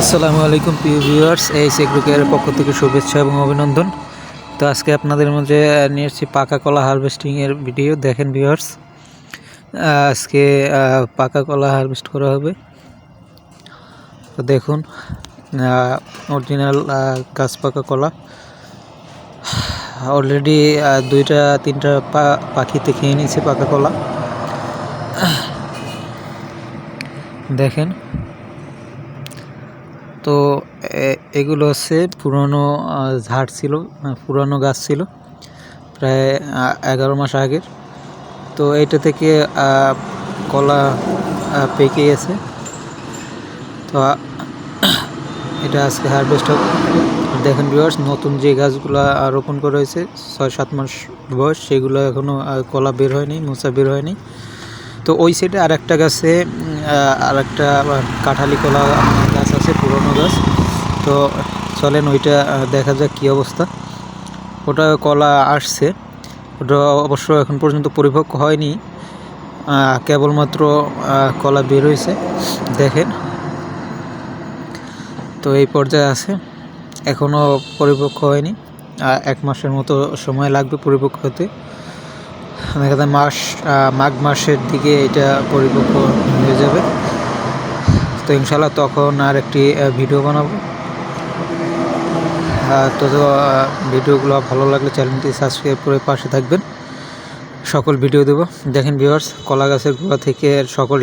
আসসালামু আলাইকুম, প্রিয় ভিউয়ার্স। এই সেগ্রুকের পক্ষ থেকে শুভেচ্ছা এবং অভিনন্দন। তো আজকে আপনাদের মধ্যে নিয়ে এসেছি পাকা কলা হারভেস্টিংয়ের ভিডিও। দেখেন ভিউয়ার্স আজকে পাকা কলা হারভেস্ট করা হবে। তো দেখুন অরিজিনাল গাছ পাকা কলা। অলরেডি দুইটা, তিনটা পাখিতে খেয়ে নিয়েছে পাকা কলা। দেখেন তো এগুলো হচ্ছে পুরনো ঝাড় ছিল আহ, পুরনো গাছ ছিল প্রায় এগারো মাস আগের। তো এটা থেকে কলা পেকে গেছে। তো এটা আজকে হারভেস্ট হবে। দেখেন ভিউয়ার্স নতুন যে গাছগুলো রোপণ করা হয়েছে ছয় সাত মাস বয়স সেগুলো এখনও কলা বের হয়নি মোচা বের হয়নি। তো ওই সাইডে আর একটা গাছে আর একটা কাঁঠালি কলা পুরনো গাছ। তো চলেন ওইটা দেখা যাক কী অবস্থা। ওটা কলা আসছে। ওটা অবশ্য এখন পর্যন্ত পরিপক্ক হয়নি। কেবলমাত্র কলা বের হয়েছে দেখেন। তো এই পর্যায়ে আছে। এখনও পরিপক্ক হয়নি। এক মাসের মতো সময় লাগবে পরিপক্ক হতে। দেখা যায় মাস মাঘ মাসের দিকে এটা পরিপক্ক হয়ে যাবে। তো ইনশাল্লাহ তখন আর একটি ভিডিও বানাবো। তো ভিডিওগুলো ভালো লাগলে চ্যানেলটি সাবস্ক্রাইব করে পাশে থাকবেন। সকল ভিডিও দেব। দেখেন ভিউয়ার্স কলা গাছের গোড়া থেকে সকল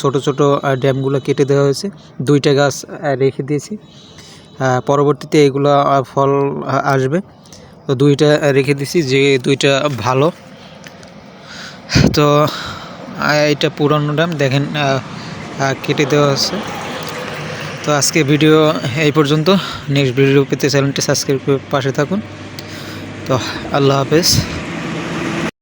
ছোট ছোট ড্যামগুলো কেটে দেওয়া হয়েছে। দুইটা গাছ রেখে দিয়েছি। পরবর্তীতে এগুলো ফল আসবে। তো দুইটা রেখে দিয়েছি, যে দুইটা ভালো। তো এটা পুরনো ড্যাম। দেখেন কেটে দেওয়া হচ্ছে তো আজকে ভিডিও এই পর্যন্ত। নেক্সট ভিডিও পেতে চ্যানেলটি সাবস্ক্রাইব করে পাশে থাকুন। তো আল্লাহ হাফেজ।